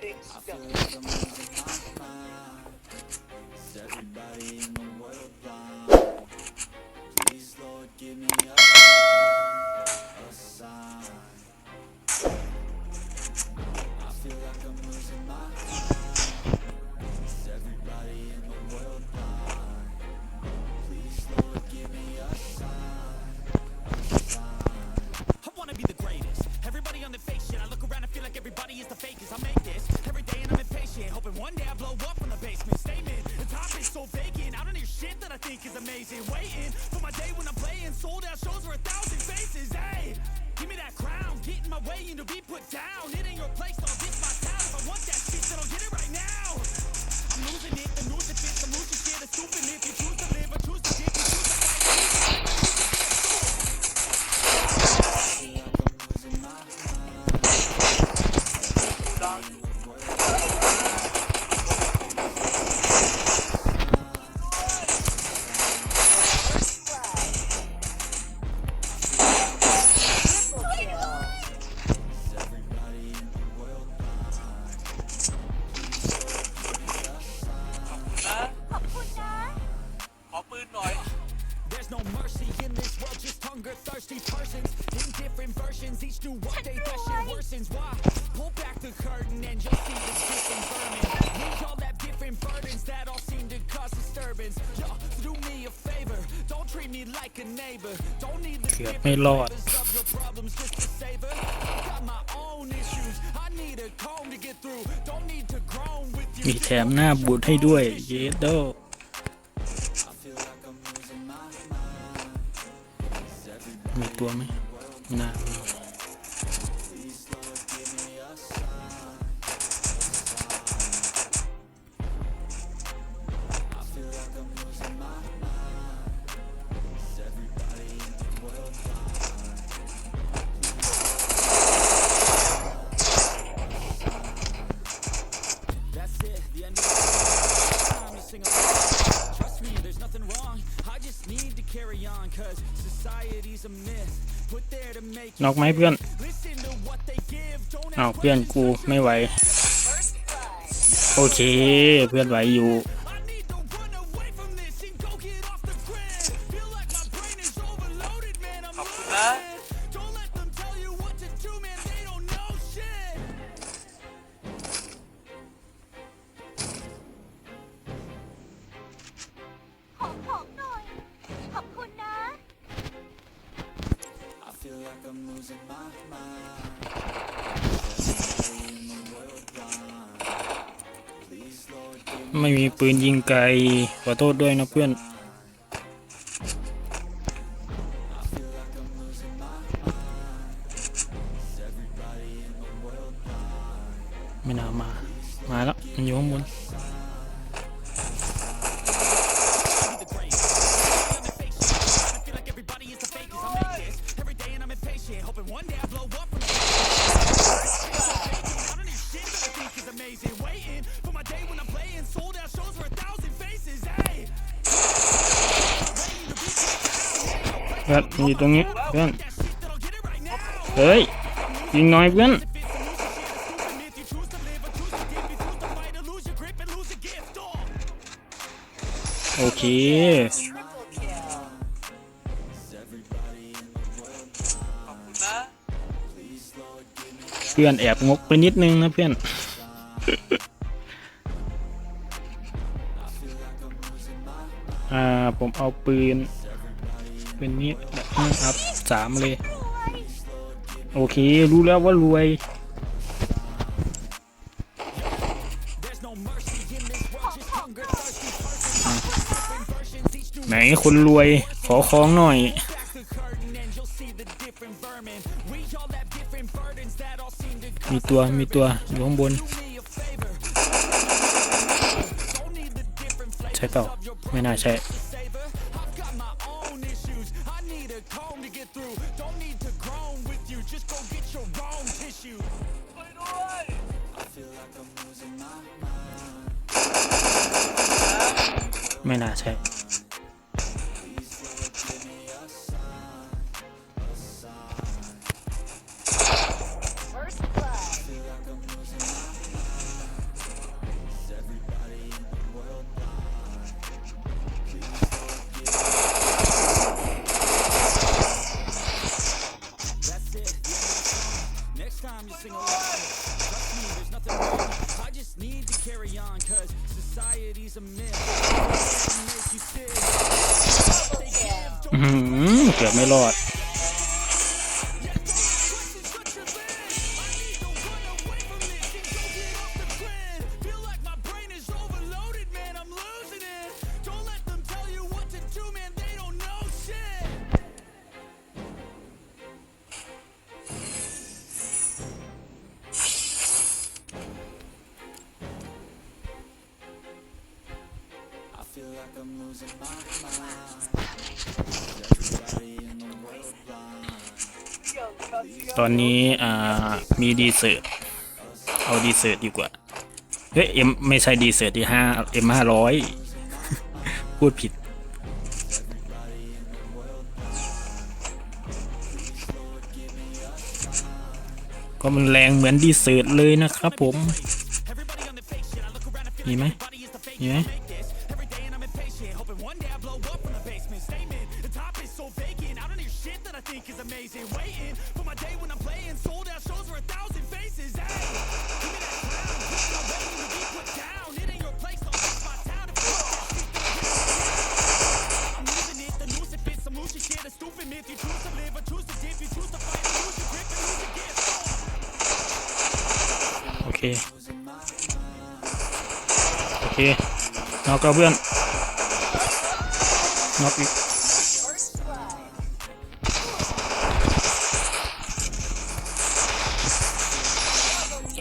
things. One day I blow up from the basement. Statement. The top is so vacant. I don't hear shit that I think is amazing. Waiting for my day when I'm playing. Sold out shows for a thousand faces. Hey, give me that crown. Get in my way and to be put down. It ain't your place, so this my town. If I want that shit, then I'll get it right now. I'm losing it. The news that fits. I'm losing shit. It's stupid if you choose to เกือบไม่รอด flavors of your problems just to savor. Got my own issues, I need a comb to get through. Don't need to groan with you. มีแถมหน้าบูดให้ด้วย เยโด I feel like I'm losing my mind. Is everybody มีตัวไหมหน้า นอกไหมเพื่อนเอาเพื่อนกูไม่ไหว โอเค เพื่อนไหวอยู่ ไม่มีปืนยิงไกลขอโทษด้วยนะเพื่อนไม่น่ามา มาแล้ว มันอยู่ข้างบน ครับมีตรงนี้เพื่อนเฮ้ยยิงน้อยเพื่อนโอเคเพื่อนแอบงกไปนิดนึงนะเพื่อนอ่าผมเอาปืน เป็นนี้แบบนี้ครับสามเลย โอเค รู้แล้วว่ารวย ไหนคนรวยขอของหน่อยมีตัว มีตัว อยู่ข้างบน ใช่เปล่า ไม่น่าใช่ ตอนนี้อ่ามีดีเซอร์เอาดีเซอร์ดีกว่า เฮ้ยเอ็มไม่ใช่ดีเซอร์ที่ห้าเอ็มห้าร้อยพูดผิด ก็มันแรงเหมือนดีเซอร์เลยนะครับผม มีไหมมีไหม เค โอเค น็อกก็เพื่อน น็อกอีก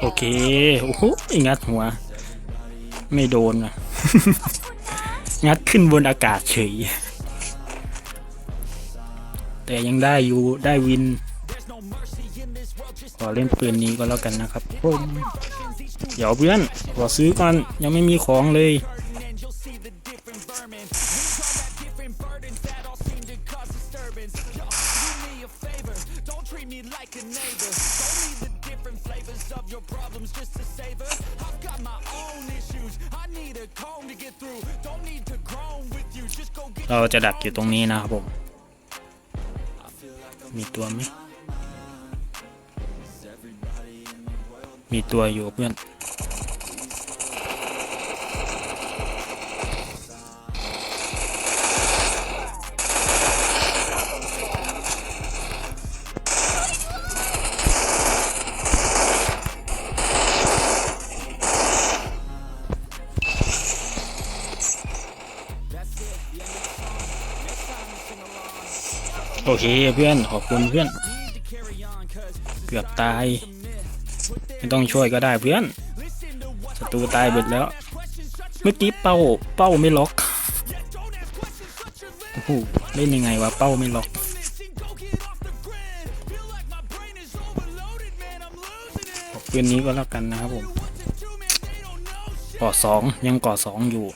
โอเค โอ้โหงัดหัว ไม่โดนอะงัดขึ้นบนอากาศเฉย แต่ยังได้อยู่ ได้วิน อเล่นปืนนี้ก็แล้วกันนะครับผมเดี๋ยวเพื่อนขอซื้อก่อนยังไม่มีของเลยเราจะดักอยู่ตรงนี้นะครับผม มีตัวไหม มีตัวอยู่เพื่อนโอเคเพื่อนขอบคุณเพื่อน เกือบตาย ไม่ต้องช่วยก็ได้เพื่อนศัตรูตายหมดแล้ว เมื่อกี้เป้าเป้าไม่ล็อกโอ้โหเล่นยังไงวะเป้าไม่ล็อกปืนนี้ก็แล้วกันนะครับผมก่อสองยังก่อสองอยู่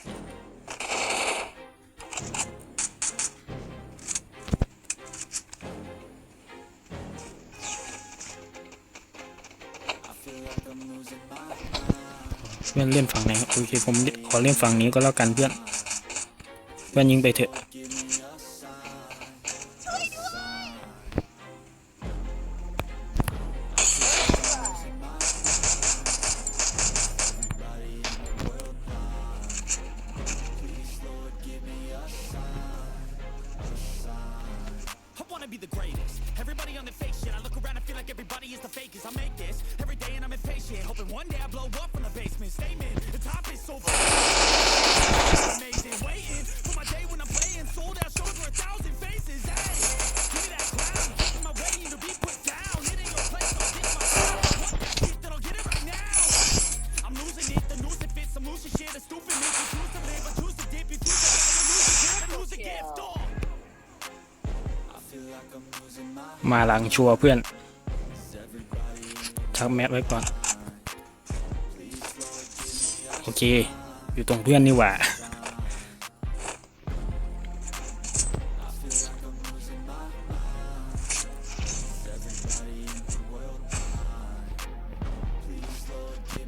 เพื่อนเล่นฝั่งไหนครับโอเคผมขอเล่นฝั่งนี้ก็แล้วกันเพื่อน เพื่อนยิงไปเถอะ มาหลังชัวร์เพื่อน ชักแมสไว้ก่อน โอเค อยู่ตรงเพื่อนนี่หว่า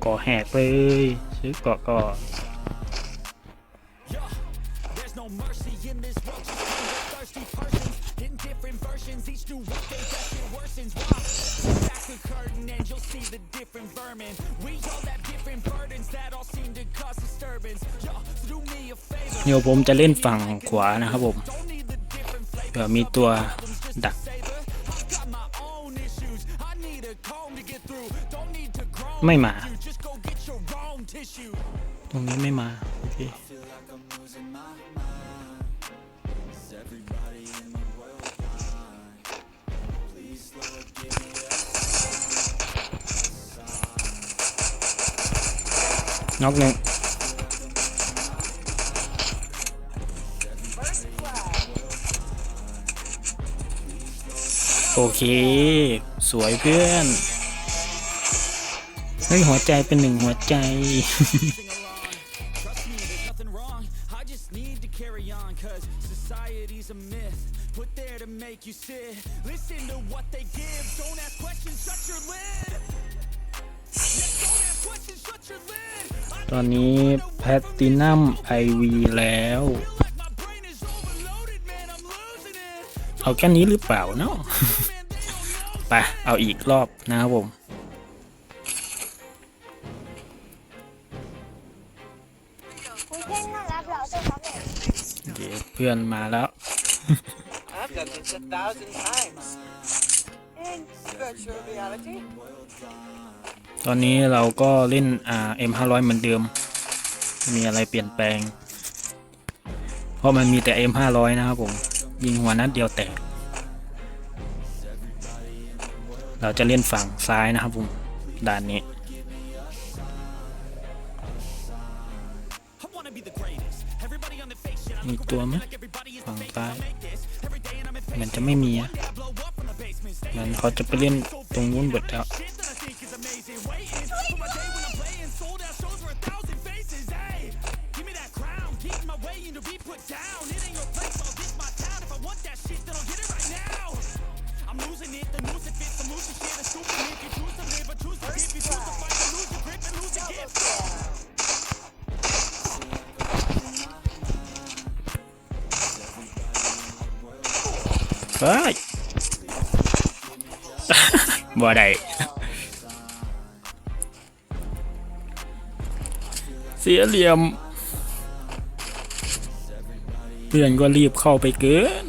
ก่อแหกเลย ซื้อเกาะก่อน โยผมจะเล่นฝั่งขวานะครับผมเผื่อมีตัวดัก ไม่มา ตรงนี้ไม่มา โอเคน็อกหนึ่ง โอเค สวยเพื่อน เฮ้ย หัวใจเป็นหนึ่งหัวใจ society's a myth. Put there to make you sit. Listen to what they give. Don't ask questions, shut your lid. Don't ask questions, shut your lid. I ตอนนี้แพตตินัมไอวีแล้ว เอาแค่นี้หรือเปล่าเนาะไปเอาอีกรอบนะครับผมเดี๋ยวเพื่อนมาแล้ว ตอนนี้เราก็เล่นอ่า M500 เหมือนเดิมม่มีอะไรเปลี่ยนแปลง เพราะมันมีแต่ M500 นะครับผม ยิงหัวนัดเดียวแตก เราจะเล่นฝั่งซ้ายนะครับผมด่านนี้มีตัวไหมฝั่งซ้ายมันจะไม่มีอะมันเขาจะไปเล่นตรงนู้นเบดแล้ว เฮ้ยบ่ได้เสียเหลี่ยมเพื่อนก็รีบเข้าไปเกิน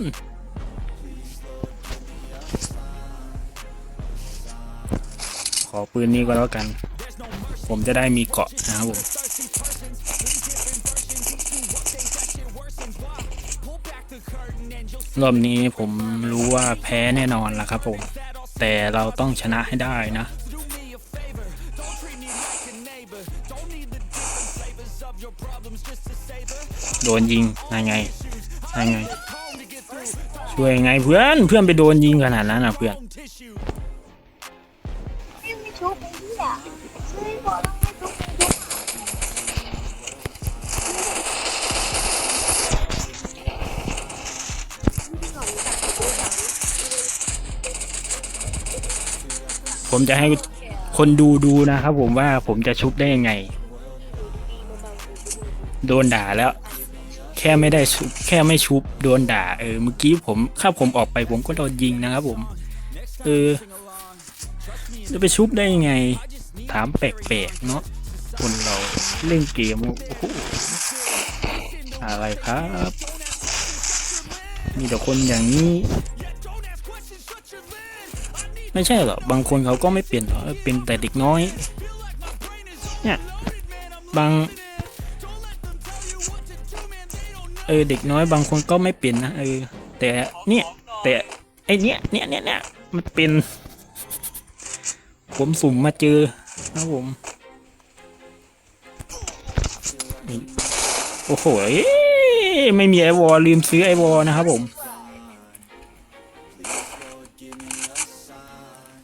ขอปืนนี้ก็แล้วกัน ผมจะได้มีเกาะนะครับผม รอบนี้ผมรู้ว่าแพ้แน่นอนละครับผม แต่เราต้องชนะให้ได้นะ โดนยิงยังไงยังไง ช่วยไงเพื่อนเพื่อนไปโดนยิงขนาดนั้นอะเพื่อน ผมจะให้คนดูดูนะครับผมว่าผมจะชุบได้ยังไง โดนด่าแล้ว แค่ไม่ได้ชุบแค่ไม่ชุบโดนด่าเออเมื่อกี้ผมถ้าผมออกไปผมก็โดนยิงนะครับผม เออจะไปชุบได้ยังไง ถามแปลกๆเนาะคนเราเล่นเกมโอ้โหอะไรครับ มีแต่คนอย่างนี้ ไม่ใช่หรอกบางคนเขาก็ไม่เปลี่ยนหรอกเป็นแต่เด็กน้อย เนี่ย บางเออเด็กน้อยบางคนก็ไม่เป็นนะเออแต่เนี่ยแต่ไอเนี้ยเนี่ยเนี่ยเนี่ยมันเป็น ผมสุ่มมาเจอนะผมนี่โอ้โหเอ้ยไม่มีไอวอลลืมซื้อไอวอลนะครับผม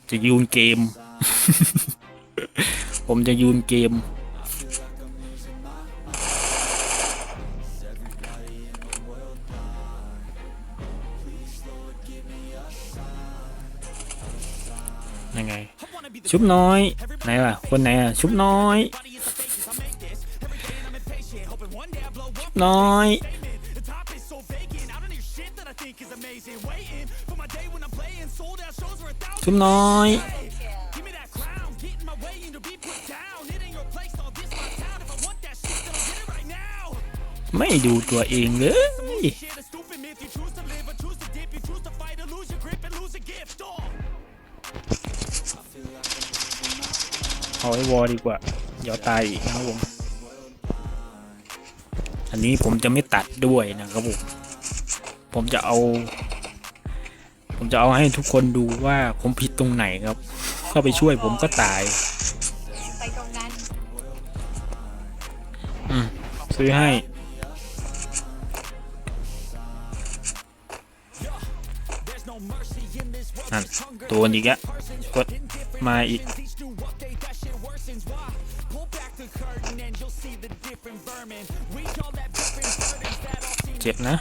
จะยูนเกม ผมจะยูนเกม ยังไง ชุบน้อย ไหนล่ะ คนไหนอะ ชุบน้อยชุบน้อย ชุบน้อยไม่ดูตัวเองเลยเอาไอ้วอดีกว่าเดี๋ยวตายอีกนะครับผม อันนี้ผมจะไม่ตัดด้วยนะครับผม ผมจะเอา ผมจะเอาให้ทุกคนดูว่าผมผิดตรงไหนครับ เข้าไปช่วยผมก็ตาย ไปตรงนั้นอืมซื้อให้ นั่นโดนอีกแล้วกดมาอีก เจ็บนะ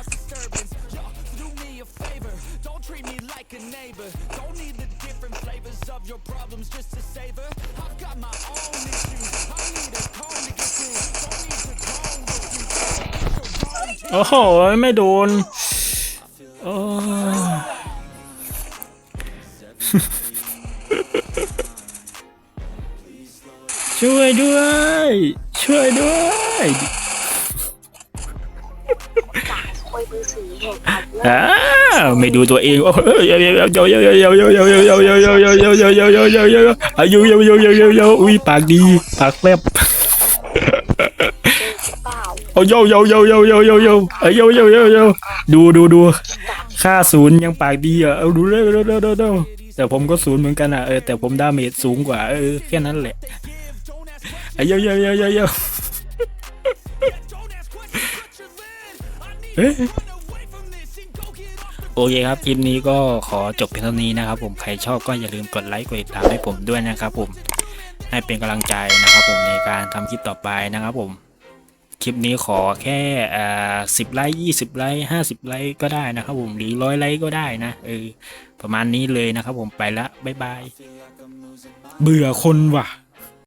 โอ้โห ไม่โดนโอ้ช่วยด้วย ช่วยด้วยจากคอยมือสีแห่งอันเลิศอ้าวไม่ดูตัวเองโอ้ยเยอะเยอะเยอะเยอะเยอะเยอะเยอะเยอะเยอะเยอะเยอะเยอะเยอะเยอะเยอะเยอะเยอะเยอะอายุเยอะเยอะเยอะเยอะเยอะอุ้ยปากดีปากแลบเปล่า โอ้โยโยโยโยโยโยโยเอ้ยโยโยโยโยดูดูดูค่าศูนย์ยังปากดีอะเอาดูเร็วเร็วเร็วเร็วแต่ผมก็ศูนย์เหมือนกันอะเออแต่ผมดาเมจสูงกว่าเออแค่นั้นแหละไอ้โยโยโยโยโยโอเคครับคลิปนี้ก็ขอจบเพียงเท่านี้นะครับ ผมใครชอบก็อย่าลืมกดไลค์กดติดตามให้ผมด้วยนะครับ ผมให้เป็นกำลังใจนะครับ ผมในการทำคลิปต่อไปนะครับ ผม คลิปนี้ขอแค่อ่าสิบไลค์ยี่สิบไลค์ห้าสิบไลค์ก็ได้นะครับผมหรือร้อยไลค์ก็ได้นะเออประมาณนี้เลยนะครับผมไปละบ๊ายบาย เบื่อคนว่ะ